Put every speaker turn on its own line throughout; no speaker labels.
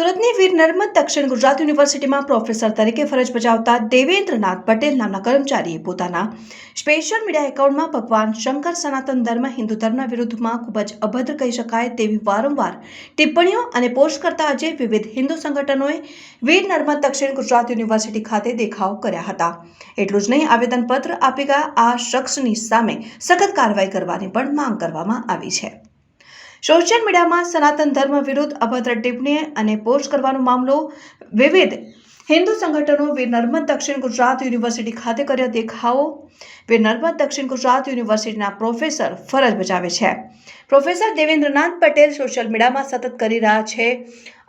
સુરતની વીર નર્મદ દક્ષિણ ગુજરાત યુનિવર્સિટીમાં પ્રોફેસર તરીકે ફરજ બજાવતા દેવેન્દ્રનાથ પટેલ નામના કર્મચારીએ પોતાના સ્પેશિયલ મીડિયા એકાઉન્ટમાં ભગવાન શંકર સનાતન ધર્મ, હિન્દુ ધર્મના વિરુદ્ધમાં ખૂબ જ અભદ્ર કહી શકાય તેવી વારંવાર ટિપ્પણીઓ અને પોસ્ટ કરતા આજે વિવિધ હિન્દુ સંગઠનોએ વીર નર્મદ દક્ષિણ ગુજરાત યુનિવર્સિટી ખાતે દેખાવ કર્યા હતા. એટલું જ નહીં, આવેદનપત્ર આપી ગયા આ શખ્સની સામે સખત કાર્યવાહી કરવાની પણ માંગ કરવામાં આવી છે. સોશિયલ મીડિયામાં સનાતન ધર્મ વિરુદ્ધ અભદ્ર ટિપ્પણી અને પોસ્ટ કરવાનો મામલો વિવિધ હિન્દુ સંગઠનો વીર નર્મદ દક્ષિણ ગુજરાત યુનિવર્સિટી ખાતે કર્યો દેખાવો. વીર નર્મદ દક્ષિણ ગુજરાત યુનિવર્સિટીના પ્રોફેસર ફરજ બજાવે છે. પ્રોફેસર દેવેન્દ્રનાથ પટેલ સોશિયલ મીડિયામાં સતત કરી રહ્યા છે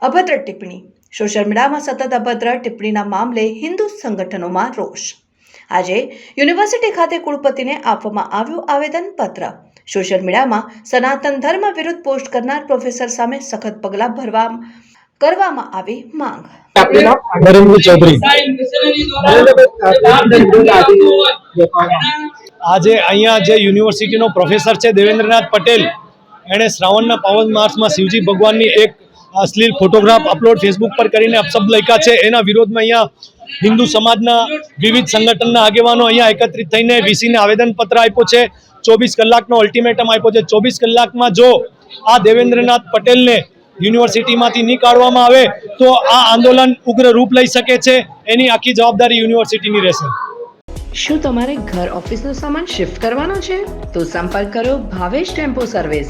અભદ્ર ટિપ્પણી. સોશિયલ મીડિયામાં સતત અભદ્ર ટિપ્પણીના મામલે હિન્દુ સંગઠનોમાં રોષ. આજે યુનિવર્સિટી ખાતે કુલપતિને આપવામાં આવ્યું આવેદનપત્ર. સોશિયલ મીડિયામાં સનાતન ધર્મ વિરુદ્ધ પોસ્ટ કરનાર પ્રોફેસર સામે સખત પગલાં ભરવા કરવામાં આવી માંગ.
આજે અહીંયા જે યુનિવર્સિટીનો પ્રોફેસર છે દેવેન્દ્રનાથ પટેલ એણે શ્રાવણના પાવન માસમાં શિવજી ભગવાનની એક અશ્લીલ ફોટોગ્રાફ અપલોડ ફેસબુક પર કરીને અપશબ્દ લખ્યા છે. એના વિરોધમાં અહીંયા હિન્દુ સમાજના વિવિધ સંગઠનના આગેવાનો અહીંયા એકત્રિત થઈને વીસીને આવેદનપત્ર આપ્યો છે. ચોવીસ કલાકનો અલ્ટિમેટમ આપ્યો છે. ચોવીસ કલાકમાં જો આ દેવેન્દ્રનાથ પટેલને યુનિવર્સિટીમાંથી નીકાળવામાં આવે, તો આ આંદોલન ઉગ્ર રૂપ લઈ શકે છે. એની આખી જવાબદારી યુનિવર્સિટીની રહેશે.
શું તમારે ઘર ઓફિસનો સામાન શિફ્ટ કરવાનો છે? તો સંપર્ક કરો ભાવેશ ટેમ્પો સર્વિસ